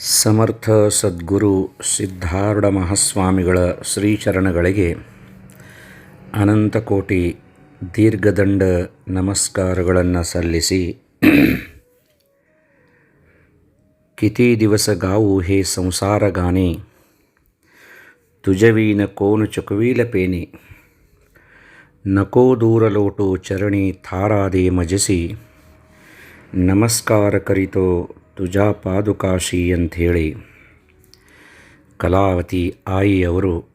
ಸಮರ್ಥ ಸದ್ಗುರು ಸಿದ್ಧಾರೂಢ ಮಹಾಸ್ವಾಮಿಗಳ ಶ್ರೀಚರಣಗಳಿಗೆ ಅನಂತಕೋಟಿ ದೀರ್ಘದಂಡ ನಮಸ್ಕಾರಗಳನ್ನು ಸಲ್ಲಿಸಿ, ಕಿತಿ ದಿವಸ ಗಾವು ಹೇ ಸಂಸಾರಗಾನೆ ತುಜವೀನ ಕೋನು ಚಕುವೀಲ ನಕೋ ದೂರಲೋಟು ಚರಣಿ ಥಾರಾದೆ ಮಜಸಿ, ನಮಸ್ಕಾರ ಕರಿತೋ ತುಜಾ ಪಾದುಕಾಶಿ ಅಂಥೇಳಿ ಕಲಾವತಿ ಆಯಿಯವರು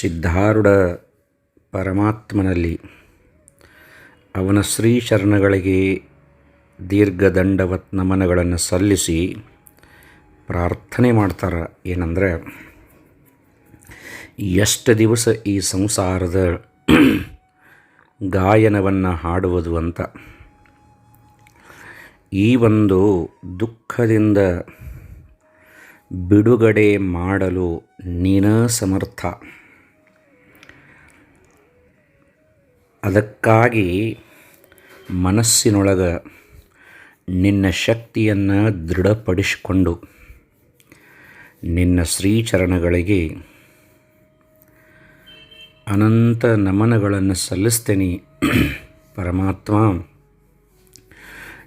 ಸಿದ್ಧಾರೂಢ ಪರಮಾತ್ಮನಲ್ಲಿ ಅವನ ಶ್ರೀ ಶರಣಗಳಿಗೆ ದೀರ್ಘದಂಡವತ್ ನಮನಗಳನ್ನು ಸಲ್ಲಿಸಿ ಪ್ರಾರ್ಥನೆ ಮಾಡ್ತಾರೆ. ಏನಂದರೆ, ಎಷ್ಟು ದಿವಸ ಈ ಸಂಸಾರದ ಗಾಯನವನ್ನು ಹಾಡುವುದು ಅಂತ. ಈ ಒಂದು ದುಃಖದಿಂದ ಬಿಡುಗಡೆ ಮಾಡಲು ನೀನ ಸಮರ್ಥ. ಅದಕ್ಕಾಗಿ ಮನಸ್ಸಿನೊಳಗೆ ನಿನ್ನ ಶಕ್ತಿಯನ್ನು ದೃಢಪಡಿಸಿಕೊಂಡು ನಿನ್ನ ಶ್ರೀಚರಣಗಳಿಗೆ ಅನಂತ ನಮನಗಳನ್ನು ಸಲ್ಲಿಸ್ತೇನೆ ಪರಮಾತ್ಮ.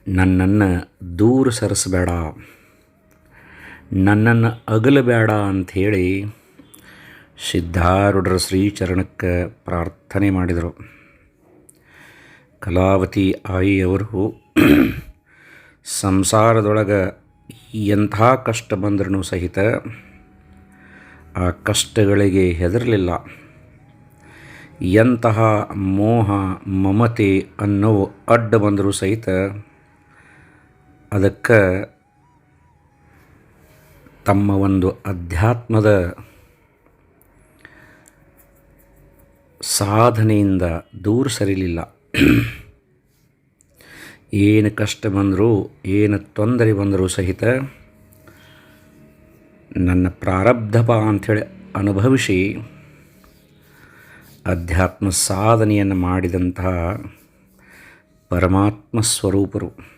ನನ್ನನ್ನು ದೂರ ಸರಿಸಬೇಡ. ನನ್ನನ್ನು ಅಗಲಬೇಡ ಅಂಥೇಳಿ ಸಿದ್ಧಾರೂಢರ ಶ್ರೀಚರಣಕ್ಕೆ ಪ್ರಾರ್ಥನೆ ಮಾಡಿದರು. ಕಲಾವತಿ ಆಯಿಯವರು ಸಂಸಾರದೊಳಗೆ ಎಂಥ ಕಷ್ಟ ಬಂದ್ರೂ ಸಹಿತ ಆ ಕಷ್ಟಗಳಿಗೆ ಹೆದರಲಿಲ್ಲ. ಎಂತಹ ಮೋಹ, ಮಮತೆ ಅನ್ನೋ ಅಡ್ಡ ಬಂದರೂ ಸಹಿತ ಅದಕ್ಕೆ ತಮ್ಮ ಒಂದು ಅಧ್ಯಾತ್ಮದ ಸಾಧನೆಯಿಂದ ದೂರ ಸರಿಲಿಲ್ಲ. ಏನು ಕಷ್ಟ ಬಂದರೂ, ಏನು ತೊಂದರೆ ಬಂದರೂ ಸಹಿತ ನನ್ನ ಪ್ರಾರಬ್ಧಪ ಅಂಥೇಳಿ ಅನುಭವಿಸಿ ಅಧ್ಯಾತ್ಮ ಸಾಧನೆಯನ್ನು ಮಾಡಿದಂತಹ ಪರಮಾತ್ಮ ಸ್ವರೂಪರು.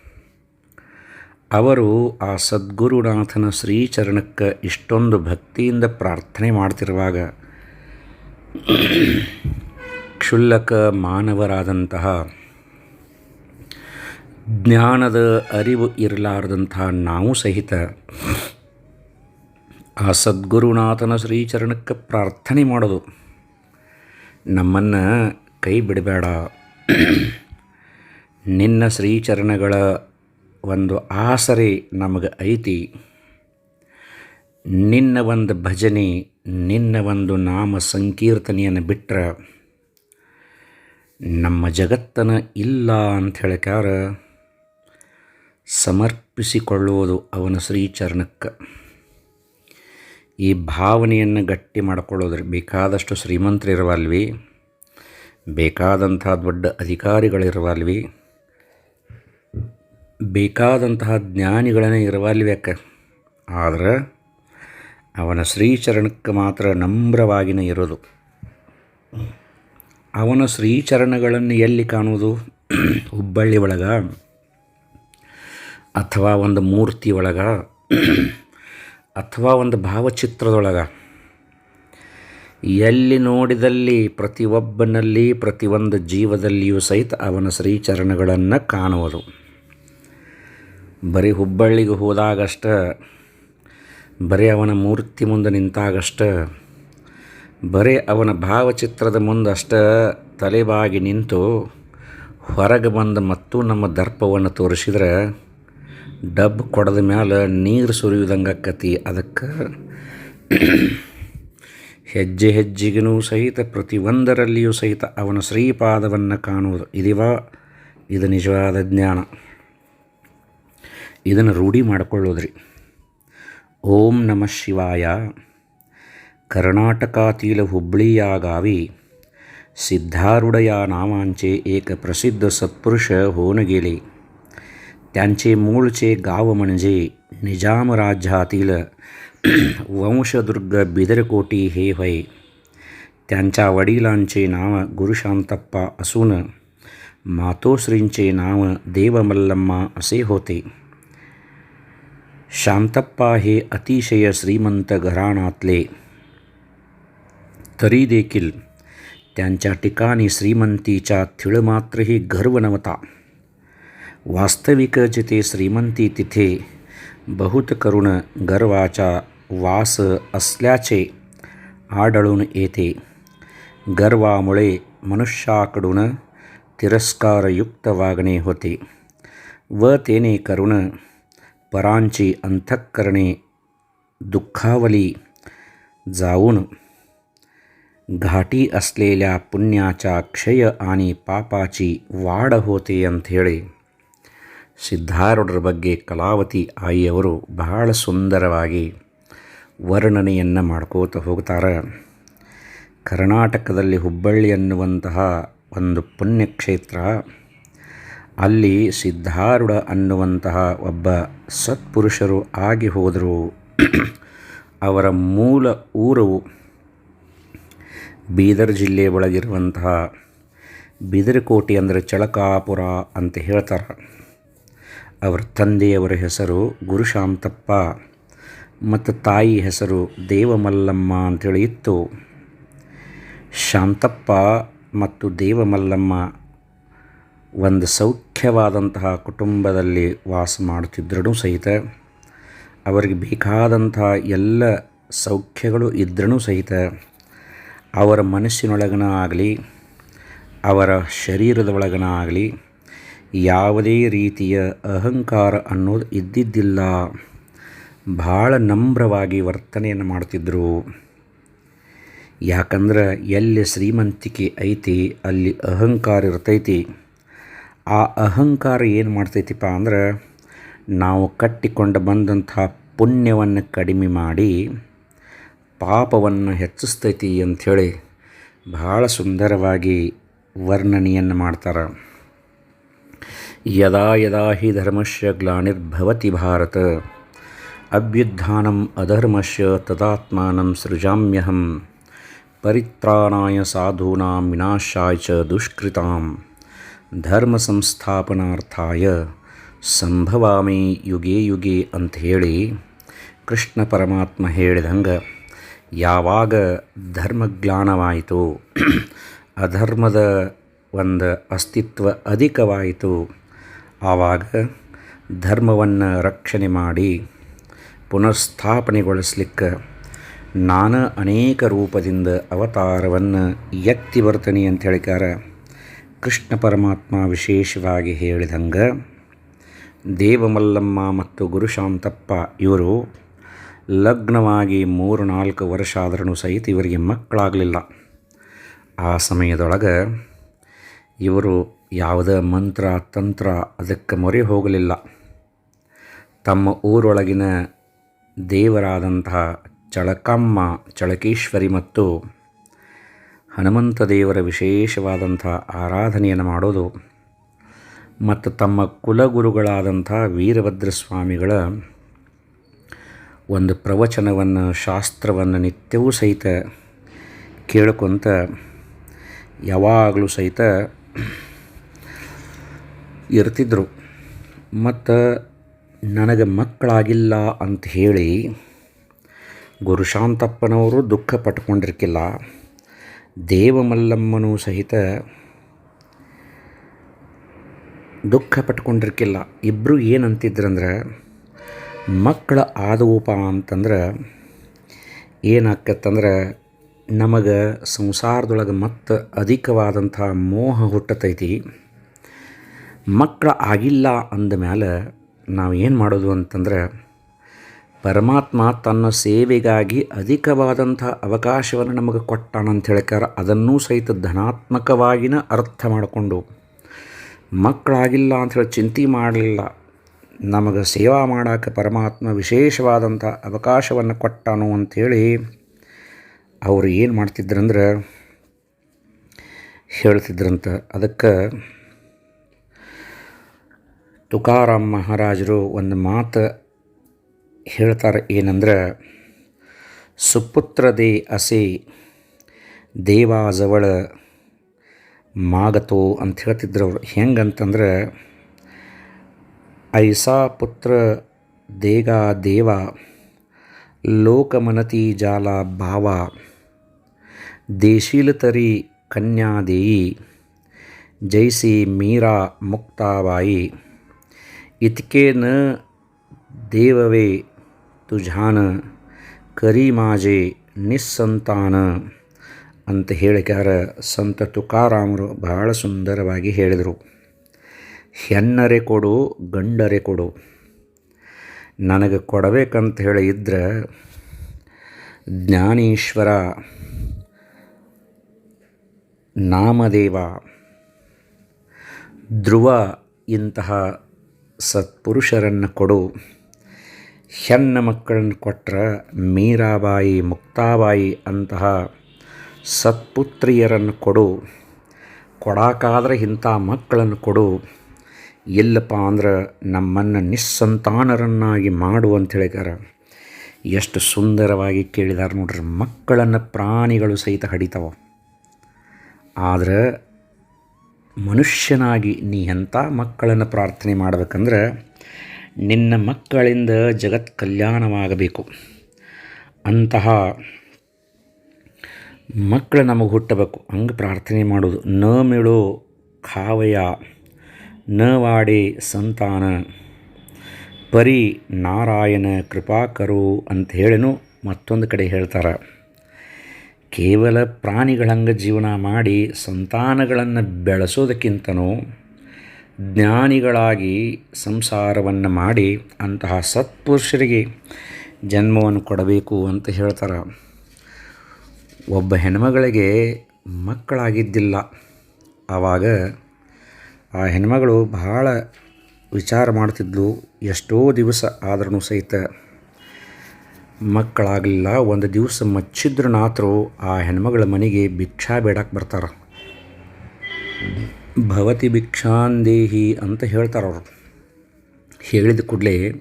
ಅವರು ಆ ಸದ್ಗುರುನಾಥನ ಶ್ರೀಚರಣಕ್ಕೆ ಇಷ್ಟೊಂದು ಭಕ್ತಿಯಿಂದ ಪ್ರಾರ್ಥನೆ ಮಾಡ್ತಿರುವಾಗ ಕ್ಷುಲ್ಲಕ ಮಾನವರಾದಂತಹ, ಜ್ಞಾನದ ಅರಿವು ಇರಲಾರದಂತಹ ನಾವು ಸಹಿತ ಆ ಸದ್ಗುರುನಾಥನ ಶ್ರೀಚರಣಕ್ಕೆ ಪ್ರಾರ್ಥನೆ ಮಾಡೋದು ನಮ್ಮನ್ನು ಕೈ ಬಿಡಬೇಡ. ನಿನ್ನ ಶ್ರೀಚರಣಗಳ ಒಂದು ಆಸರೆ ನಮಗೆ ಐತಿ. ನಿನ್ನ ಒಂದು ಭಜನೆ, ನಿನ್ನ ಒಂದು ನಾಮ ಸಂಕೀರ್ತನೆಯನ್ನು ಬಿಟ್ಟರೆ ನಮ್ಮ ಜಗತ್ತನ ಇಲ್ಲ ಅಂತ ಹೇಳಕ್ಕಾರ ಸಮರ್ಪಿಸಿಕೊಳ್ಳುವುದು ಅವನ ಶ್ರೀಚರಣಕ್ಕೆ. ಈ ಭಾವನೆಯನ್ನು ಗಟ್ಟಿ ಮಾಡಿಕೊಳ್ಳೋದ್ರೆ. ಬೇಕಾದಷ್ಟು ಶ್ರೀಮಂತರಿರುವಲ್ವಿ, ಬೇಕಾದಂಥ ದೊಡ್ಡ ಅಧಿಕಾರಿಗಳಿರುವಲ್ವಿ ಬೇಕಾದಂತಹ ಜ್ಞಾನಿಗಳನ್ನೇ ಇರವಲ್ವೇಕ ಆದ್ರೆ ಅವನ ಶ್ರೀಚರಣಕ್ಕೆ ಮಾತ್ರ ನಮ್ರವಾಗಿನ ಇರೋದು. ಅವನ ಶ್ರೀಚರಣಗಳನ್ನು ಎಲ್ಲಿ ಕಾಣುವುದು? ಹುಬ್ಬಳ್ಳಿ ಒಳಗ ಅಥವಾ ಒಂದು ಮೂರ್ತಿ ಒಳಗ ಅಥವಾ ಒಂದು ಭಾವಚಿತ್ರದೊಳಗ? ಎಲ್ಲಿ ನೋಡಿದಲ್ಲಿ ಪ್ರತಿಯೊಬ್ಬನಲ್ಲಿ ಪ್ರತಿಯೊಂದು ಜೀವದಲ್ಲಿಯೂ ಸಹಿತ ಅವನ ಶ್ರೀಚರಣಗಳನ್ನು ಕಾಣುವುದು. ಬರೀ ಹುಬ್ಬಳ್ಳಿಗೆ ಹೋದಾಗಷ್ಟ, ಬರೀ ಅವನ ಮೂರ್ತಿ ಮುಂದೆ ನಿಂತಾಗಷ್ಟ, ಬರೀ ಅವನ ಭಾವಚಿತ್ರದ ಮುಂದಷ್ಟ ತಲೆಬಾಗಿ ನಿಂತು ಹೊರಗೆ ಬಂದು ಮತ್ತು ನಮ್ಮ ದರ್ಪವನ್ನು ತೋರಿಸಿದ್ರೆ ಡಬ್ ಕೊಡದ ಮ್ಯಾಲೆ ನೀರು ಸುರಿಯುವುದಂಗೆ ಆಕತಿ. ಅದಕ್ಕೆ ಹೆಜ್ಜೆ ಹೆಜ್ಜೆಗೂ ಸಹಿತ ಪ್ರತಿಯೊಂದರಲ್ಲಿಯೂ ಸಹಿತ ಅವನ ಶ್ರೀಪಾದವನ್ನು ಕಾಣುವುದು. ಇದಿವ, ಇದು ನಿಜವಾದ ಜ್ಞಾನ. ಇದನ್ನು ರೂಢಿ ಮಾಡಿಕೊಳ್ಳೋದ್ರಿ ಓಂ ನಮಃ ಶಿವಾಯ कर्नाटकातील हुबळी या गावी सिद्धारूढ या नावांचे एक प्रसिद्ध सत्पुरुष होऊन गेले त्यांचे मूळचे गाव म्हणजे निजाम राज्यातील वंशदुर्ग बिदरकोटी हे होय त्यांच्या वडिलांचे नाव गुरुशांतप्पा असून मातोश्रींचे नाव देवमल्लम्मा असे होते शांतप्पा हे अतिशय श्रीमंत घराणातले तरी देखील त्यांच्या ठिकाणी श्रीमंतीच्या थिळमात्रही गर्व नव्हता. वास्तविक जिथे श्रीमंती तिथे बहुत करुण गर्वाचा वास असल्याचे आढळून येते. गर्वामुळे मनुष्याकडून तिरस्कारयुक्त वागणे होते व तेने करून परांची अंतःकरणे दुःखावली जाऊन घाटी असलेल्या पुण्याचा क्षय आणि ಪಾಪಾಚಿ ವಾಡ ಹೋತೆ ಅಂಥೇಳಿ ಸಿದ್ಧಾರೂಢರ ಬಗ್ಗೆ ಕಲಾವತಿ ಆಯಿಯವರು ಬಹಳ ಸುಂದರವಾಗಿ ವರ್ಣನೆಯನ್ನು ಮಾಡ್ಕೋತ ಹೋಗ್ತಾರೆ ಕರ್ನಾಟಕದಲ್ಲಿ ಹುಬ್ಬಳ್ಳಿ ಅನ್ನುವಂತಹ ಒಂದು ಪುಣ್ಯಕ್ಷೇತ್ರ ಅಲ್ಲಿ ಸಿದ್ಧಾರೂಢ ಅನ್ನುವಂತಹ ಒಬ್ಬ ಸತ್ಪುರುಷರು ಆಗಿ ಹೋದರು. ಅವರ ಮೂಲ ಊರು ಬೀದರ್ ಜಿಲ್ಲೆ ಒಳಗಿರುವಂತಹ ಬಿದರಕೋಟೆ ಅಂದರೆ ಚಳಕಾಪುರ ಅಂತ ಹೇಳ್ತಾರೆ. ಅವರ ತಂದೆಯವರ ಹೆಸರು ಗುರುಶಾಂತಪ್ಪ, ಮತ್ತು ತಾಯಿ ಹೆಸರು ದೇವಮಲ್ಲಮ್ಮ ಅಂತೇಳಿ ಇತ್ತು. ಶಾಂತಪ್ಪ ಮತ್ತು ದೇವಮಲ್ಲಮ್ಮ ಒಂದು ಸೌಖ್ಯವಾದಂತಹ ಕುಟುಂಬದಲ್ಲಿ ವಾಸ ಮಾಡುತ್ತಿದ್ದರೂ ಸಹಿತ ಅವರಿಗೆ ಬೇಕಾದಂತಹ ಎಲ್ಲ ಸೌಖ್ಯಗಳು ಇದ್ರೂ ಸಹಿತ ಅವರ ಮನಸ್ಸಿನೊಳಗನ ಆಗಲಿ, ಅವರ ಶರೀರದ ಒಳಗನ ಆಗಲಿ ಯಾವುದೇ ರೀತಿಯ ಅಹಂಕಾರ ಅನ್ನೋದು ಇದ್ದಿದ್ದಿಲ್ಲ. ಭಾಳ ನಮ್ರವಾಗಿ ವರ್ತನೆಯನ್ನು ಮಾಡ್ತಿದ್ದರು ಯಾಕಂದ್ರೆ ಎಲ್ಲಿ ಶ್ರೀಮಂತಿಕೆ ಐತಿ, ಅಲ್ಲಿ ಅಹಂಕಾರ ಇರ್ತೈತಿ. ಆ ಅಹಂಕಾರ ಏನು ಮಾಡ್ತೈತಿಪ್ಪ ಅಂದ್ರೆ ನಾವು ಕಟ್ಟಿಕೊಂಡು ಬಂದಂಥ ಪುಣ್ಯವನ್ನು ಕಡಿಮೆ ಮಾಡಿ ಪಾಪವನ್ನು ಹೆಚ್ಚಿಸ್ತೈತಿ ಅಂಥೇಳಿ ಭಾಳ ಸುಂದರವಾಗಿ ವರ್ಣನೆಯನ್ನು ಮಾಡ್ತಾರೆ. ಯದಾ ಯದಾ ಹಿ ಧರ್ಮಶ್ಯ ಗ್ಲಾನಿರ್ಭವತಿ ಭಾರತ, ಅಭ್ಯುತ್ಥಾನಂ ಅಧರ್ಮಶ್ಯ ತದಾತ್ಮಾನಂ ಸೃಜಾಮ್ಯಹಂ, ಪರಿತ್ರಾಣಾಯ ಸಾಧೂನಾಂ ವಿನಾಶಾಯ ಚ ದುಷ್ಕೃತಾಂ. ಧರ್ಮ ಸಂಸ್ಥಾಪನಾರ್ಥಾಯ ಸಂಭವಾಮಿ ಯುಗೆ ಯುಗೆ ಅಂಥೇಳಿ ಕೃಷ್ಣ ಪರಮಾತ್ಮ ಹೇಳಿದಂಗೆ, ಯಾವಾಗ ಧರ್ಮಜ್ಞಾನವಾಯಿತು, ಅಧರ್ಮದ ಒಂದು ಅಸ್ತಿತ್ವ ಅಧಿಕವಾಯಿತು, ಆವಾಗ ಧರ್ಮವನ್ನು ರಕ್ಷಣೆ ಮಾಡಿ ಪುನಃಸ್ಥಾಪನೆಗೊಳಿಸ್ಲಿಕ್ಕೆ ನಾನು ಅನೇಕ ರೂಪದಿಂದ ಅವತಾರವನ್ನು ಎತ್ತಿ ಬರ್ತೀನಿ ಅಂತ ಹೇಳಿಕಾರ ಕೃಷ್ಣ ಪರಮಾತ್ಮ ವಿಶೇಷವಾಗಿ ಹೇಳಿದಂಗೆ ದೇವಮಲ್ಲಮ್ಮ ಮತ್ತು ಗುರುಶಾಂತಪ್ಪ ಇವರು ಲಗ್ನವಾಗಿ ಮೂರು ನಾಲ್ಕು ವರ್ಷ ಆದ್ರೂ ಸಹಿತ ಇವರಿಗೆ ಮಕ್ಕಳಾಗಲಿಲ್ಲ. ಆ ಸಮಯದೊಳಗೆ ಇವರು ಯಾವುದೇ ಮಂತ್ರ, ತಂತ್ರ ಅದಕ್ಕೆ ಮೊರೆ ಹೋಗಲಿಲ್ಲ. ತಮ್ಮ ಊರೊಳಗಿನ ದೇವರಾದಂತಹ ಚಳಕಮ್ಮ, ಚಳಕೇಶ್ವರಿ ಮತ್ತು ಹನುಮಂತ ದೇವರ ವಿಶೇಷವಾದಂಥ ಆರಾಧನೆಯನ್ನು ಮಾಡೋದು ಮತ್ತು ತಮ್ಮ ಕುಲಗುರುಗಳಾದಂಥ ವೀರಭದ್ರ ಸ್ವಾಮಿಗಳ ಒಂದು ಪ್ರವಚನವನ್ನು, ಶಾಸ್ತ್ರವನ್ನು ನಿತ್ಯವೂ ಸಹಿತ ಕೇಳ್ಕೊತ ಯಾವಾಗಲೂ ಸಹಿತ ಇರ್ತಿದ್ರು. ಮತ್ತು ನನಗೆ ಮಕ್ಕಳಾಗಿಲ್ಲ ಅಂತ ಹೇಳಿ ಗುರುಶಾಂತಪ್ಪನವರು ದುಃಖ ಪಟ್ಕೊಂಡಿರ್ಕಿಲ್ಲ. ದೇವಮಲ್ಲಮ್ಮನೂ ಸಹಿತ ದುಃಖ ಪಟ್ಕೊಂಡಿರ್ಕಿಲ್ಲ. ಇಬ್ಬರು ಏನಂತಿದ್ರಂದ್ರೆ, ಮಕ್ಕಳ ಆದೋಪ ಅಂತಂದ್ರೆ, ಏನಾಕತ್ತಂದ್ರೆ, ನಮಗೆ ಸಂಸಾರದೊಳಗೆ ಮತ್ತು ಅಧಿಕವಾದಂಥ ಮೋಹ ಹುಟ್ಟತೈತಿ. ಮಕ್ಕಳ ಆಗಿಲ್ಲ ಅಂದ ನಾವು ಏನು ಮಾಡೋದು ಅಂತಂದ್ರೆ ಪರಮಾತ್ಮ ತನ್ನ ಸೇವೆಗಾಗಿ ಅಧಿಕವಾದಂಥ ಅವಕಾಶವನ್ನು ನಮಗೆ ಕೊಟ್ಟಾನ ಅಂತ ಹೇಳ್ಕಾರ ಅದನ್ನೂ ಸಹಿತ ಧನಾತ್ಮಕವಾಗಿನ ಅರ್ಥ ಮಾಡಿಕೊಂಡು ಮಕ್ಕಳಾಗಿಲ್ಲ ಅಂಥೇಳಿ ಚಿಂತೆ ಮಾಡಲಿಲ್ಲ. ನಮಗೆ ಸೇವಾ ಮಾಡೋಕ್ಕೆ ಪರಮಾತ್ಮ ವಿಶೇಷವಾದಂಥ ಅವಕಾಶವನ್ನು ಕೊಟ್ಟಾನು ಅಂಥೇಳಿ ಅವರು ಏನು ಮಾಡ್ತಿದ್ರಂದ್ರೆ ಹೇಳ್ತಿದ್ರಂತ. ಅದಕ್ಕೆ ತುಕಾರಾಮ್ ಮಹಾರಾಜರು ಒಂದು ಮಾತು ಹೇಳ್ತಾರೆ ಏನಂದ್ರೆ ಸುಪುತ್ರದೇ ಅಸೆ ದೇವಾಜವಳ ಮಾಗತೋ ಅಂತ ಹೇಳ್ತಿದ್ರು ಅವರು. ಹೆಂಗಂತಂದ್ರೆ, ಐಸಾ ಪುತ್ರ ದೇಗ ದೇವ ಲೋಕಮನತಿ ಜಾಲ ಭಾವ ದೇಶೀಲತರಿ ಕನ್ಯಾದೇಯಿ ಜೈಸಿ ಮೀರಾ ಮುಕ್ತಾಬಾಯಿ ಇತ್ಕೇನ ದೇವವೇ ತುಜಾನ ಕರಿ ಮಾಜೆ ನಿಸ್ಸಂತಾನ ಅಂತ ಹೇಳಿಕಾರ ಸಂತ ತುಕಾರಾಮರು ಬಹಳ ಸುಂದರವಾಗಿ ಹೇಳಿದರು. ಹೆಣ್ಣರೆ ಕೊಡು, ಗಂಡರೆ ಕೊಡು. ನನಗೆ ಕೊಡಬೇಕಂತ ಹೇಳಿ ಇದ್ರೆ, ಜ್ಞಾನೀಶ್ವರ, ನಾಮದೇವ, ಧ್ರುವ ಇಂತಹ ಸತ್ಪುರುಷರನ್ನು ಕೊಡು. ಹೆಣ್ಣು ಮಕ್ಕಳನ್ನು ಕೊಟ್ಟರೆ ಮೀರಾಬಾಯಿ, ಮುಕ್ತಾಬಾಯಿ ಅಂತಹ ಸತ್ಪುತ್ರಿಯರನ್ನು ಕೊಡು. ಕೊಡಾಕಾದ್ರೆ ಇಂಥ ಮಕ್ಕಳನ್ನು ಕೊಡು. ಇಲ್ಲಪ್ಪ ಅಂದ್ರೆ ನಮ್ಮನ್ನು ನಿಸ್ಸಂತಾನರನ್ನಾಗಿ ಮಾಡು ಅಂತ ಹೇಳಿದಾರೆ. ಎಷ್ಟು ಸುಂದರವಾಗಿ ಕೇಳಿದಾರೆ ನೋಡ್ರಿ, ಮಕ್ಕಳನ್ನು ಪ್ರಾಣಿಗಳು ಸಹಿತ ಹಡಿತಾವ. ಆದರೆ ಮನುಷ್ಯನಾಗಿ ನೀ ಎಂಥ ಮಕ್ಕಳನ್ನು ಪ್ರಾರ್ಥನೆ ಮಾಡಬೇಕಂದ್ರೆ ನಿನ್ನ ಮಕ್ಕಳಿಂದ ಜಗತ್ ಕಲ್ಯಾಣವಾಗಬೇಕು. ಅಂತಹ ಮಕ್ಕಳು ನಮಗೆ ಹುಟ್ಟಬೇಕು. ಹಂಗೆ ಪ್ರಾರ್ಥನೆ ಮಾಡೋದು ನ ಮಿಳೋ ಖಾವಯ, ನ ವಾಡೆ ಸಂತಾನ, ಪರಿ ನಾರಾಯಣ ಕೃಪಾಕರು ಅಂತ ಹೇಳಿನೂ ಮತ್ತೊಂದು ಕಡೆ ಹೇಳ್ತಾರೆ. ಕೇವಲ ಪ್ರಾಣಿಗಳಂಗೆ ಜೀವನ ಮಾಡಿ ಸಂತಾನಗಳನ್ನು ಬೆಳೆಸೋದಕ್ಕಿಂತನೂ ಜ್ಞಾನಿಗಳಾಗಿ ಸಂಸಾರವನ್ನು ಮಾಡಿ ಅಂತಹ ಸತ್ಪುರುಷರಿಗೆ ಜನ್ಮವನ್ನು ಕೊಡಬೇಕು ಅಂತ ಹೇಳ್ತಾರೆ. ಒಬ್ಬ ಹೆಣ್ಮಗಳಿಗೆ ಮಕ್ಕಳಾಗಿದ್ದಿಲ್ಲ. ಆವಾಗ ಆ ಹೆಣ್ಮಗಳು ಬಹಳ ವಿಚಾರ ಮಾಡ್ತಿದ್ಲು. ಎಷ್ಟೋ ದಿವಸ ಆದ್ರೂ ಸಹಿತ ಮಕ್ಕಳಾಗಲಿಲ್ಲ. ಒಂದು ದಿವಸ ಮಚ್ಚಿದ್ರನಾಥರು ಆ ಹೆಣ್ಮಗಳ ಮನೆಗೆ ಭಿಕ್ಷಾ ಬೇಡಕ್ಕೆ ಬರ್ತಾರೆ. ಭವತಿ ಭಿಕ್ಷಾಂದೇಹಿ ಅಂತ ಹೇಳ್ತಾರೆ ಅವರು ಹೇಳಿದ ಕೂಡಲೇ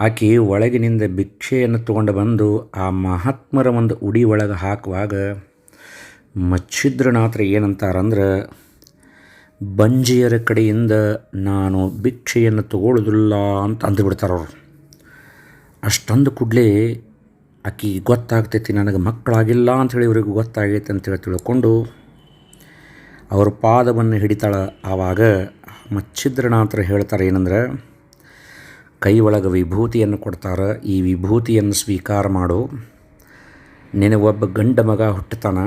ಆಕೆ ಒಳಗಿನಿಂದ ಭಿಕ್ಷೆಯನ್ನು ತಗೊಂಡು ಬಂದು ಆ ಮಹಾತ್ಮರ ಒಂದು ಉಡಿ ಒಳಗೆ ಹಾಕುವಾಗ ಮಚ್ಚಿದ್ರನಾಥರು ಏನಂತಾರಂದ್ರೆ, ಬಂಜಿಯರ ಕಡೆಯಿಂದ ನಾನು ಭಿಕ್ಷೆಯನ್ನು ತಗೊಳ್ಳೋದಿಲ್ಲ ಅಂತ ಅಂದುಬಿಡ್ತಾರೆ ಅವರು ಅಷ್ಟೊಂದು ಕೂಡಲೇ ಆಕೆ, ಗೊತ್ತಾಗ್ತೈತಿ, ನನಗೆ ಮಕ್ಕಳಾಗಿಲ್ಲ ಅಂಥೇಳಿ ಇವ್ರಿಗೆ ಗೊತ್ತಾಗೈತೆ ಅಂತೇಳಿ ತಿಳ್ಕೊಂಡು ಅವ್ರ ಪಾದವನ್ನು ಹಿಡಿತಾಳೆ. ಆವಾಗ ಮಚ್ಛಿದ್ರನಾಥರು ಹೇಳ್ತಾರೆ ಏನಂದ್ರೆ, ಕೈ ಒಳಗೆ ವಿಭೂತಿಯನ್ನು ಕೊಡ್ತಾರೆ. ಈ ವಿಭೂತಿಯನ್ನು ಸ್ವೀಕಾರ ಮಾಡು. ಒಬ್ಬ ಗಂಡ ಮಗ ಹುಟ್ಟುತ್ತಾನ.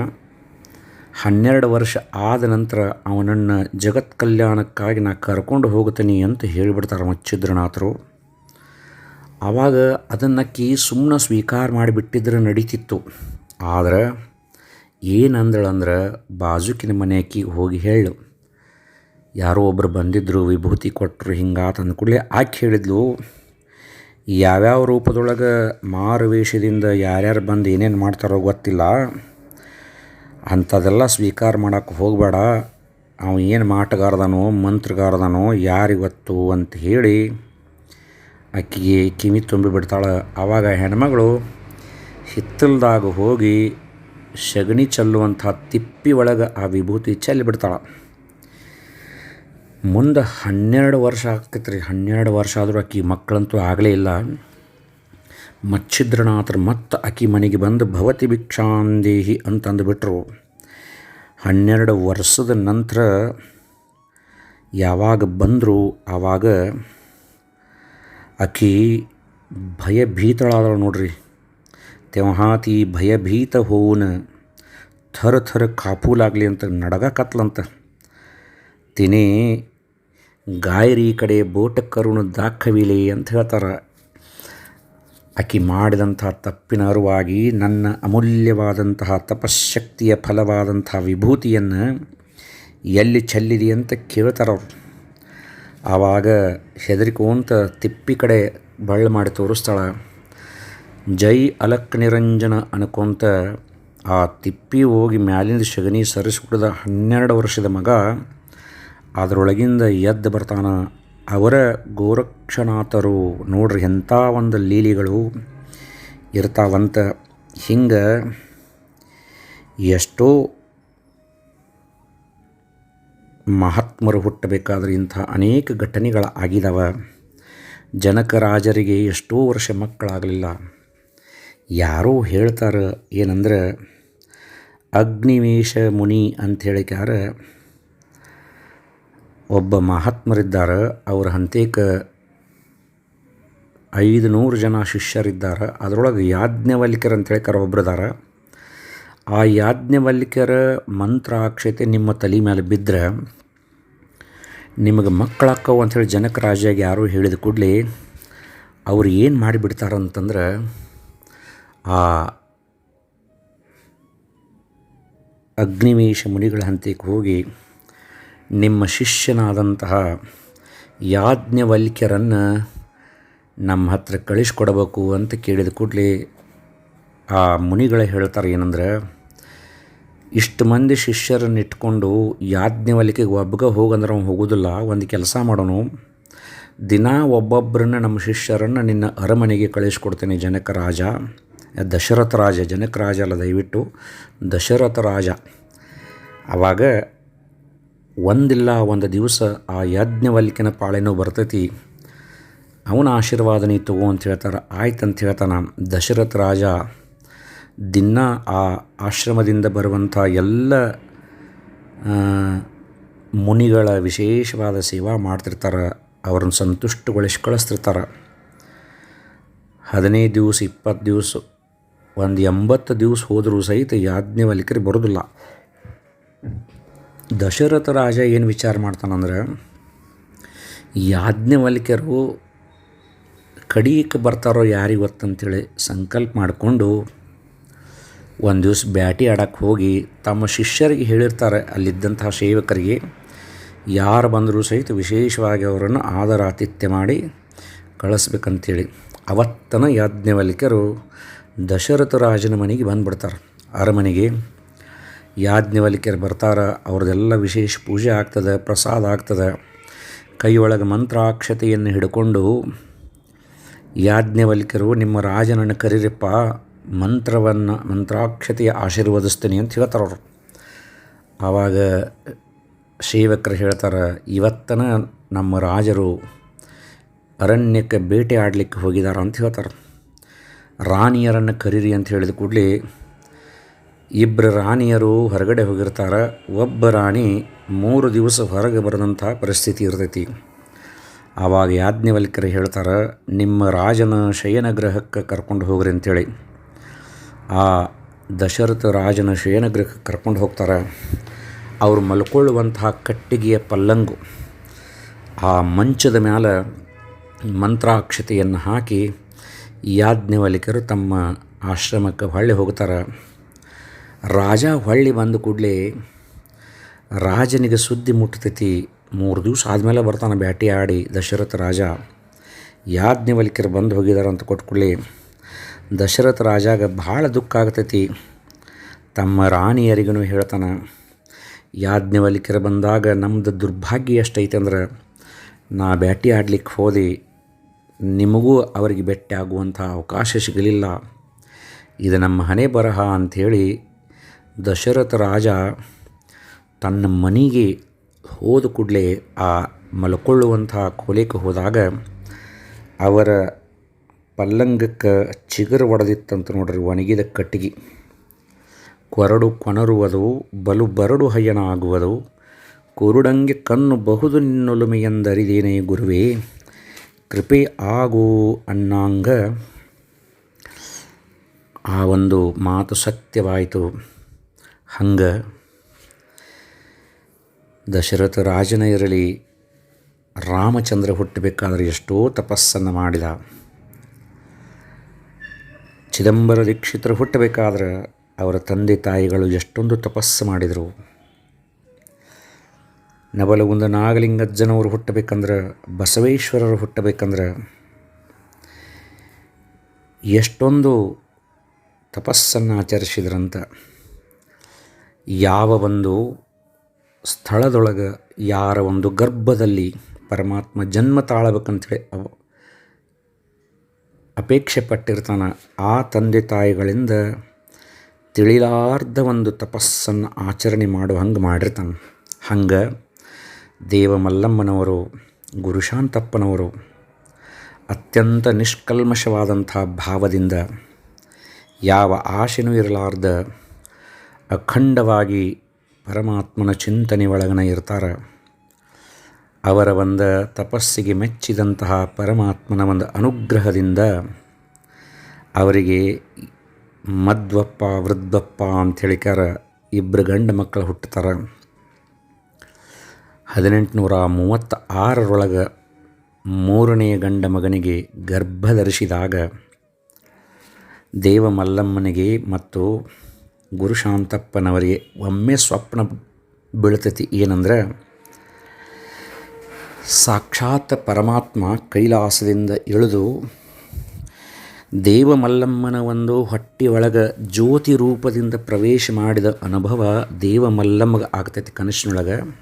ಹನ್ನೆರಡು ವರ್ಷ ಆದ ನಂತರ ಅವನನ್ನು ಜಗತ್ ಕಲ್ಯಾಣಕ್ಕಾಗಿ ನಾ ಕರ್ಕೊಂಡು ಹೋಗ್ತೀನಿ ಅಂತ ಹೇಳಿಬಿಡ್ತಾರೆ ಮಚ್ಚಿದ್ರನಾಥರು. ಆವಾಗ ಅದನ್ನಕ್ಕಿ ಸುಮ್ಮನೆ ಸ್ವೀಕಾರ ಮಾಡಿಬಿಟ್ಟಿದ್ರೆ ನಡೀತಿತ್ತು. ಆದ್ರೆ ಏನಂದಳಂದ್ರೆ ಬಾಜುಕಿನ ಮನೆಯಾಕಿ ಹೋಗಿ ಹೇಳು. ಯಾರೋ ಒಬ್ಬರು ಬಂದಿದ್ದರು ವಿಭೂತಿ ಕೊಟ್ಟರು ಹಿಂಗಾತ ಕೂಡಲೇ ಆಕೆ ಹೇಳಿದ್ಲು, ಯಾವ್ಯಾವ ರೂಪದೊಳಗೆ ಮಾರುವೇಷದಿಂದ ಯಾರ್ಯಾರು ಬಂದು ಏನೇನು ಮಾಡ್ತಾರೋ ಗೊತ್ತಿಲ್ಲ. ಅಂಥದೆಲ್ಲ ಸ್ವೀಕಾರ ಮಾಡೋಕ್ಕೆ ಹೋಗಬೇಡ. ಅವ ಏನು ಮಾಟಗಾರದನೋ, ಮಂತ್ರಗಾರದನೋ, ಯಾರಿಗೊತ್ತು ಅಂತ ಹೇಳಿ ಆಕೆಗೆ ಕಿವಿ ತುಂಬಿ ಬಿಡ್ತಾಳೆ. ಆವಾಗ ಹೆಣ್ಮಗಳು ಹಿತ್ತಲ್ದಾಗ ಹೋಗಿ ಸಗಣಿ ಚೆಲ್ಲುವಂಥ ತಿಪ್ಪಿ ಒಳಗೆ ಆ ವಿಭೂತಿ ಚೆಲ್ಲಿ ಬಿಡ್ತಾಳೆ. ಮುಂದೆ ಹನ್ನೆರಡು ವರ್ಷ ಆಗ್ತೈತೆ ರೀ ಹನ್ನೆರಡು ವರ್ಷ ಆದರೂ ಆಕಿ ಮಕ್ಕಳಂತೂ ಆಗಲೇ ಇಲ್ಲ. ಮಚ್ಛಿದ್ರನಾಥರು ಮತ್ತು ಆಕಿ ಮನೆಗೆ ಬಂದು ಭವತಿ ಭಿಕ್ಷಾಂದೇಹಿ ಅಂತಂದುಬಿಟ್ರು ಹನ್ನೆರಡು ವರ್ಷದ ನಂತರ ಯಾವಾಗ ಬಂದರು ಆವಾಗ ಆಕಿ ಭಯಭೀತಳಾದಳು ನೋಡ್ರಿ. ತೆವಹಾತಿ ಭಯಭೀತ ಹೋವುನ. ಥರ ಥರ लागली ಅಂತ नडगा ತಿನೇ ಗಾಯರಿ ಕಡೆ ಬೋಟ ಕರುಣು ದಾಖವಿಲೆ ಅಂತ ಹೇಳ್ತಾರೆ. ಆಕೆ ಮಾಡಿದಂತಹ ತಪ್ಪಿನ ಅರುವಾಗಿ ನನ್ನ ಅಮೂಲ್ಯವಾದಂತಹ ತಪಶಕ್ತಿಯ ಫಲವಾದಂತಹ ವಿಭೂತಿಯನ್ನು ಎಲ್ಲಿ ಚೆಲ್ಲಿದೆ ಅಂತ ಕೇಳ್ತಾರವ್ರು ಆವಾಗ ಹೆದರಿಕೋಂತ ತಿಪ್ಪಿ ಕಡೆ ಬಳ್ಳ ಮಾಡಿ ತೋರಿಸ್ತಾಳೆ. ಜೈ ಅಲಕ್ ನಿರಂಜನ ಅನ್ಕೊಂತ ಆ ತಿಪ್ಪಿ ಹೋಗಿ ಮ್ಯಾಲಿಂದ ಶಗನಿ ಸರಿಸ್ಬಿಡ್ದ ಹನ್ನೆರಡು ವರ್ಷದ ಮಗ, ಅದರೊಳಗಿಂದ ಎದ್ದು ಬರ್ತಾನ. ಅವರ ಗೋರಕ್ಷನಾಥರು ನೋಡ್ರಿ ಎಂಥ ಒಂದು ಲೀಲಿಗಳು ಇರ್ತಾವಂತ. ಹಿಂಗೆ ಎಷ್ಟೋ ಮಹಾತ್ಮರು ಹುಟ್ಟಬೇಕಾದ್ರೆ ಇಂಥ ಅನೇಕ ಘಟನೆಗಳು ಆಗಿದಾವ ಜನಕರಾಜರಿಗೆ ಎಷ್ಟೋ ವರ್ಷ ಮಕ್ಕಳಾಗಲಿಲ್ಲ. ಯಾರೋ ಹೇಳ್ತಾರೆ ಏನಂದ್ರೆ, ಅಗ್ನಿವೇಶ ಮುನಿ ಅಂತ ಹೇಳಿಕ್ಯಾರ, ಒಬ್ಬ ಮಹಾತ್ಮರಿದ್ದಾರೆ, ಅವ್ರ ಹಂತೇಕ ಐದು ನೂರು ಜನ ಶಿಷ್ಯರಿದ್ದಾರೆ, ಅದರೊಳಗೆ ಯಾಜ್ಞವಲ್ಲಿಕರ್ ಅಂತ ಒಬ್ಬರಿದ್ದಾರೆ ಆ ಯಾಜ್ಞವಲ್ಕ್ಯರ ಮಂತ್ರಾಕ್ಷತೆ ನಿಮ್ಮ ತಲೆ ಮೇಲೆ ಬಿದ್ದರೆ ನಿಮಗೆ ಮಕ್ಕಳಾಕ್ಕವು ಅಂಥೇಳಿ ಜನಕ ರಾಜಾಗಿ ಯಾರೋ ಹೇಳಿದ ಕೂಡಲೇ, ಅವ್ರು ಏನು ಮಾಡಿಬಿಡ್ತಾರಂತಂದ್ರೆ ಆ ಅಗ್ನಿವೇಶ ಮುನಿಗಳ ಹಂತಕ್ಕೆ ಹೋಗಿ ನಿಮ್ಮ ಶಿಷ್ಯನಾದಂತಹ ಯಾಜ್ಞವಲ್ಕ್ಯರನ್ನು ನಮ್ಮ ಹತ್ರ ಕಳಿಸ್ಕೊಡ್ಬೇಕು ಅಂತ ಕೇಳಿದ ಕೂಡಲೇ ಆ ಮುನಿಗಳೇ ಹೇಳ್ತಾರೆ ಏನಂದ್ರೆ, ಇಷ್ಟು ಮಂದಿ ಶಿಷ್ಯರನ್ನು ಇಟ್ಕೊಂಡು ಯಾಜ್ಞವಲ್ಕಿಗೆ ಒಬ್ಬಗ ಹೋಗಂದ್ರೆ ಅವ್ನು ಹೋಗೋದಿಲ್ಲ, ಒಂದು ಕೆಲಸ ಮಾಡೋನು. ದಿನ ಒಬ್ಬೊಬ್ಬರನ್ನ ನಮ್ಮ ಶಿಷ್ಯರನ್ನು ನಿನ್ನ ಅರಮನೆಗೆ ಕಳಿಸ್ಕೊಡ್ತೇನೆ ಜನಕ ರಾಜ. ದಶರಥ ರಾಜ, ಜನಕ ರಾಜ ಅಲ್ಲ, ದಯವಿಟ್ಟು. ದಶರಥ ರಾಜ. ಆವಾಗ ಒಂದಿಲ್ಲ ಒಂದು ದಿವಸ ಆ ಯಾಜ್ಞವಲ್ಕಿನ ಪಾಳೆನೂ ಬರ್ತೈತಿ. ಅವನ ಆಶೀರ್ವಾದ ನೀ ತಗೋ ಅಂತ ಹೇಳ್ತಾರೆ. ಆಯ್ತು ಅಂತ ಹೇಳ್ತಾನೆ ದಶರಥ ರಾಜ. ದಿನ ಆ ಆಶ್ರಮದಿಂದ ಬರುವಂಥ ಎಲ್ಲ ಮುನಿಗಳ ವಿಶೇಷವಾದ ಸೇವಾ ಮಾಡ್ತಿರ್ತಾರೆ. ಅವ್ರನ್ನ ಸಂತುಷ್ಟಗೊಳಿಸಿ ಕಳಿಸ್ತಿರ್ತಾರೆ ಹದಿನೈದು ದಿವಸ, ಇಪ್ಪತ್ತು ದಿವಸ ಒಂದು ಎಂಬತ್ತು ದಿವಸ ಹೋದರೂ ಸಹಿತ ಯಾಜ್ಞವಲ್ಕ್ಯರು ಬರೋದಿಲ್ಲ. ದಶರಥ ರಾಜ ಏನು ವಿಚಾರ ಮಾಡ್ತಾನಂದ್ರೆ ಯಾಜ್ಞವಲ್ಕ್ಯರು ಕಡೀಕ್ಕೆ ಬರ್ತಾರೋ ಯಾರಿಗೆ ಗೊತ್ತಂತೇಳಿ ಸಂಕಲ್ಪ ಮಾಡಿಕೊಂಡು ಒಂದು ದಿವಸ ಬ್ಯಾಟಿ ಆಡೋಕ್ಕೆ ಹೋಗಿ ತಮ್ಮ ಶಿಷ್ಯರಿಗೆ ಹೇಳಿರ್ತಾರೆ ಅಲ್ಲಿದ್ದಂತಹ ಸೇವಕರಿಗೆ, ಯಾರು ಬಂದರೂ ಸಹಿತ ವಿಶೇಷವಾಗಿ ಅವರನ್ನು ಆದರ ಆತಿಥ್ಯ ಮಾಡಿ ಕಳಿಸ್ಬೇಕಂತೇಳಿ. ಅವತ್ತನ ಯಾಜ್ಞವಲ್ಕ್ಯರು ದಶರಥ ರಾಜನ ಮನೆಗೆ ಬಂದುಬಿಡ್ತಾರೆ. ಅರಮನೆಗೆ ಯಾಜ್ಞವಲ್ಕ್ಯರು ಬರ್ತಾರೆ ಅವ್ರದೆಲ್ಲ ವಿಶೇಷ ಪೂಜೆ ಆಗ್ತದೆ, ಪ್ರಸಾದ ಆಗ್ತದೆ. ಕೈಯೊಳಗೆ ಮಂತ್ರಾಕ್ಷತೆಯನ್ನು ಹಿಡ್ಕೊಂಡು, ಯಾಜ್ಞವಲ್ಕ್ಯರು, ನಿಮ್ಮ ರಾಜನನ್ನು ಕರೀರಿಪ್ಪ, ಮಂತ್ರವನ್ನು, ಮಂತ್ರಾಕ್ಷತೆಯ ಆಶೀರ್ವದಿಸ್ತೀನಿ ಅಂತ ಹೇಳ್ತಾರೆ ಅವರು. ಆವಾಗ ಸೇವಕರು ಹೇಳ್ತಾರೆ, ಇವತ್ತನ ನಮ್ಮ ರಾಜರು ಅರಣ್ಯಕ್ಕೆ ಬೇಟೆ ಆಡಲಿಕ್ಕೆ ಹೋಗಿದ್ದಾರೆ ಅಂತ ಹೇಳ್ತಾರೆ. ರಾಣಿಯರನ್ನು ಕರೀರಿ ಅಂತ ಹೇಳಿದ ಕೂಡಲೇ ಇಬ್ಬರು ರಾಣಿಯರು ಹೊರಗಡೆ ಹೋಗಿರ್ತಾರೆ. ಒಬ್ಬ ರಾಣಿ ಮೂರು ದಿವಸ ಹೊರಗೆ ಬರೆದಂಥ ಪರಿಸ್ಥಿತಿ ಇರ್ತೈತಿ. ಆವಾಗ ಯಾಜ್ಞವಲ್ಕರು ಹೇಳ್ತಾರೆ, ನಿಮ್ಮ ರಾಜನ ಶಯನಗೃಹಕ್ಕೆ ಕರ್ಕೊಂಡು ಹೋಗ್ರಿ ಅಂಥೇಳಿ ಆ ದಶರಥ ರಾಜನ ಶಯನಗೃಹಕ್ಕೆ ಕರ್ಕೊಂಡು ಹೋಗ್ತಾರೆ. ಅವರು ಮಲ್ಕೊಳ್ಳುವಂತಹ ಕಟ್ಟಿಗೆಯ ಪಲ್ಲಂಗು ಆ ಮಂಚದ ಮೇಲೆ ಮಂತ್ರಾಕ್ಷತೆಯನ್ನು ಹಾಕಿ ಯಾಜ್ಞವಲ್ಕ್ಯರು ತಮ್ಮ ಆಶ್ರಮಕ್ಕೆ ಹೊಳ್ಳಿ ಹೋಗ್ತಾರೆ. ರಾಜ ಹೊಳ್ಳಿ ಬಂದ ಕೂಡಲೇ ರಾಜನಿಗೆ ಸುದ್ದಿ ಮುಟ್ತೈತಿ. ಮೂರು ದಿವಸ ಆದಮೇಲೆ ಬರ್ತಾನೆ ಬ್ಯಾಟಿ ಆಡಿ ದಶರಥ ರಾಜ. ಯಾಜ್ಞವಲ್ಕ್ಯರು ಬಂದು ಹೋಗಿದ್ದಾರೆ ಅಂತ ಕೊಟ್ಕೊಳ್ಳಿ ದಶರಥ ರಾಜಾಗ ಭಾಳ ದುಃಖ ಆಗ್ತೈತಿ. ತಮ್ಮ ರಾಣಿಯರಿಗೂ ಹೇಳ್ತಾನೆ ಯಾಜ್ಞವಲ್ಕ್ಯರು ಬಂದಾಗ ನಮ್ಮದು ದುರ್ಭಾಗ್ಯ ಎಷ್ಟೈತೆ ಅಂದ್ರೆ, ನಾ ಬ್ಯಾಟಿ ಆಡ್ಲಿಕ್ಕೆ ಹೋದೆ ನಿಮಗೂ ಅವರಿಗೆ ಭೇಟಿ ಆಗುವಂಥ ಅವಕಾಶ ಸಿಗಲಿಲ್ಲ. ಇದು ನಮ್ಮ ಹಣೆ ಬರಹ ಅಂಥೇಳಿ ದಶರಥ ರಾಜ ತನ್ನ ಮನೆಗೆ ಹೋದ ಕೂಡಲೇ ಆ ಮಲ್ಕೊಳ್ಳುವಂಥ ಕೋಲೆಗೆ ಹೋದಾಗ ಅವರ ಪಲ್ಲಂಗಕ್ಕೆ ಚಿಗುರು ಒಡೆದಿತ್ತಂತ ನೋಡ್ರಿ ಒಣಗಿದ ಕಟ್ಟಿಗೆ. ಕೊರಡು ಕೊನರುವುದು ಬಲು ಬರಡು ಹಯ್ಯನ ಆಗುವುದು ಕುರುಡಂಗೆ ಕಣ್ಣು ಬಹುದು ನಿನ್ನೊಲುಮೆಯೆಂದರಿದೇನೆ ಗುರುವೇ. ಕೃಪೆ ಆಗು ಅನ್ನಂಗ. ಆ ಒಂದು ಮಾತು ಸತ್ಯವಾಯಿತು. ಹಂಗೆ ದಶರಥ ರಾಜನ ಇರಲಿ, ರಾಮಚಂದ್ರ ಹುಟ್ಟಬೇಕಾದ್ರೆ ಎಷ್ಟೋ ತಪಸ್ಸನ್ನು ಮಾಡಿದ. ಚಿದಂಬರ ದೀಕ್ಷಿತರು ಹುಟ್ಟಬೇಕಾದ್ರೆ ಅವರ ತಂದೆ ತಾಯಿಗಳು ಎಷ್ಟೊಂದು ತಪಸ್ಸು ಮಾಡಿದರು. ನವಲಗುಂದ ನಾಗಲಿಂಗಜ್ಜನವರು ಹುಟ್ಟಬೇಕಂದ್ರೆ, ಬಸವೇಶ್ವರರು ಹುಟ್ಟಬೇಕಂದ್ರೆ ಎಷ್ಟೊಂದು ತಪಸ್ಸನ್ನು ಆಚರಿಸಿದ್ರಂತ. ಯಾವ ಒಂದು ಸ್ಥಳದೊಳಗೆ ಯಾರ ಒಂದು ಗರ್ಭದಲ್ಲಿ ಪರಮಾತ್ಮ ಜನ್ಮ ತಾಳಬೇಕಂತೇಳಿ ಅವ ಅಪೇಕ್ಷೆ ಪಟ್ಟಿರ್ತಾನೆ, ಆ ತಂದೆ ತಾಯಿಗಳಿಂದ ತಿಳಿಲಾರ್ದ ಒಂದು ತಪಸ್ಸನ್ನು ಆಚರಣೆ ಮಾಡೋ ಹಂಗೆ ಮಾಡಿರ್ತಾನೆ. ಹಂಗೆ ದೇವ ಮಲ್ಲಮ್ಮನವರು ಗುರುಶಾಂತಪ್ಪನವರು, ಅತ್ಯಂತ ನಿಷ್ಕಲ್ಮಶವಾದಂಥ ಭಾವದಿಂದ ಯಾವ ಆಶೆನೂ ಇರಲಾರ್ದ ಅಖಂಡವಾಗಿ ಪರಮಾತ್ಮನ ಚಿಂತನೆ ಒಳಗನ ಇರ್ತಾರೆ. ಅವರ ಒಂದು ತಪಸ್ಸಿಗೆ ಮೆಚ್ಚಿದಂತಹ ಪರಮಾತ್ಮನ ಒಂದು ಅನುಗ್ರಹದಿಂದ ಅವರಿಗೆ ಮದ್ವಪ್ಪ ವೃದ್ಧಪ್ಪ ಅಂಥೇಳಿಕಾರ ಇಬ್ಬರು ಗಂಡು ಮಕ್ಕಳು ಹುಟ್ಟುತ್ತಾರೆ ಹದಿನೆಂಟುನೂರ ಮೂವತ್ತ ಆರರೊಳಗೆ ಮೂರನೆಯ ಗಂಡ ಮಗನಿಗೆ ಗರ್ಭ ಧರಿಸಿದಾಗ ದೇವ ಮಲ್ಲಮ್ಮನಿಗೆ ಮತ್ತು ಗುರುಶಾಂತಪ್ಪನವರಿಗೆ ಒಮ್ಮೆ ಸ್ವಪ್ನ ಬೀಳ್ತೈತಿ. ಏನಂದ್ರೆ, ಸಾಕ್ಷಾತ್ ಪರಮಾತ್ಮ ಕೈಲಾಸದಿಂದ ಇಳಿದು ದೇವ ಮಲ್ಲಮ್ಮನ ಒಂದು ಹೊಟ್ಟಿ ಜ್ಯೋತಿ ರೂಪದಿಂದ ಪ್ರವೇಶ ಮಾಡಿದ ಅನುಭವ ದೇವ ಮಲ್ಲಮ್ಮಗೆ ಆಗ್ತೈತಿ ಕನಸಿನೊಳಗೆ.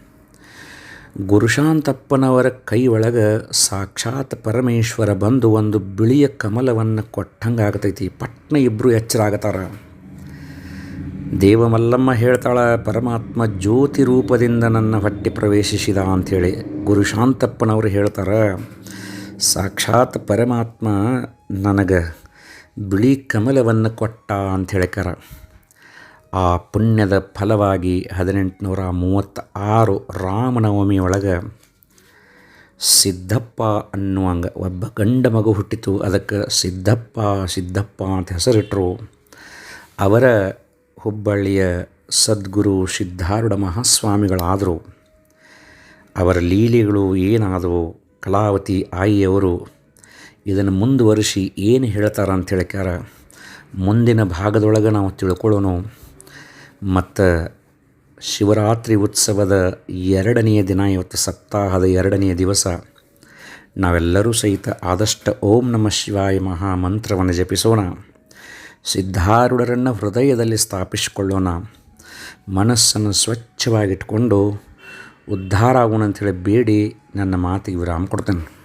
ಗುರುಶಾಂತಪ್ಪನವರ ಕೈ ಒಳಗೆ ಸಾಕ್ಷಾತ್ ಪರಮೇಶ್ವರ ಬಂದು ಒಂದು ಬಿಳಿಯ ಕಮಲವನ್ನು ಕೊಟ್ಟಂಗೆ ಆಗ್ತೈತಿ ಪಟ್ನ ಇಬ್ಬರು ದೇವ ದೇವಮಲ್ಲಮ್ಮ ಹೇಳ್ತಾಳ, ಪರಮಾತ್ಮ ಜ್ಯೋತಿ ರೂಪದಿಂದ ನನ್ನ ಹೊಟ್ಟೆ ಪ್ರವೇಶಿಸಿದ ಅಂಥೇಳಿ ಗುರುಶಾಂತಪ್ಪನವರು ಹೇಳ್ತಾರೆ. ಸಾಕ್ಷಾತ್ ಪರಮಾತ್ಮ ನನಗೆ ಬಿಳಿ ಕಮಲವನ್ನು ಕೊಟ್ಟ ಅಂತ ಹೇಳ್ಯಾರ ಆ ಪುಣ್ಯದ ಫಲವಾಗಿ ಹದಿನೆಂಟುನೂರ ಮೂವತ್ತ ಆರು ರಾಮನವಮಿಯೊಳಗೆ ಸಿದ್ದಪ್ಪ ಅನ್ನುವಂಗ ಒಬ್ಬ ಗಂಡ ಮಗು ಹುಟ್ಟಿತು. ಅದಕ್ಕೆ ಸಿದ್ದಪ್ಪ ಸಿದ್ದಪ್ಪ ಅಂತ ಹೆಸರಿಟ್ಟರು ಅವರ ಹುಬ್ಬಳ್ಳಿಯ ಸದ್ಗುರು ಸಿದ್ಧಾರೂಢ ಮಹಾಸ್ವಾಮಿಗಳಾದರು. ಅವರ ಲೀಲೆಗಳು ಏನಾದವು? ಕಲಾವತಿ ಆಯಿಯವರು ಇದನ್ನು ಮುಂದುವರಿಸಿ ಏನು ಹೇಳ್ತಾರೆ ಅಂತ ಮುಂದಿನ ಭಾಗದೊಳಗೆ ನಾವು ತಿಳ್ಕೊಳ್ಳೋಣ ಮತ್ತು ಶಿವರಾತ್ರಿ ಉತ್ಸವದ ಎರಡನೆಯ ದಿನ, ಇವತ್ತು ಸಪ್ತಾಹದ ಎರಡನೆಯ ದಿವಸ, ನಾವೆಲ್ಲರೂ ಸಹಿತ ಆದಷ್ಟು ಓಂ ನಮ ಶಿವಾಯ ಮಹಾಮಂತ್ರವನ್ನು ಜಪಿಸೋಣ. ಸಿದ್ಧಾರೂಢರನ್ನು ಹೃದಯದಲ್ಲಿ ಸ್ಥಾಪಿಸಿಕೊಳ್ಳೋಣ. ಮನಸ್ಸನ್ನು ಸ್ವಚ್ಛವಾಗಿಟ್ಕೊಂಡು ಉದ್ಧಾರ ಆಗೋಣ ಅಂಥೇಳಿ ಬೇಡಿ, ನನ್ನ ಮಾತಿಗೆ ವಿರಾಮ ಕೊಡ್ತೇನೆ.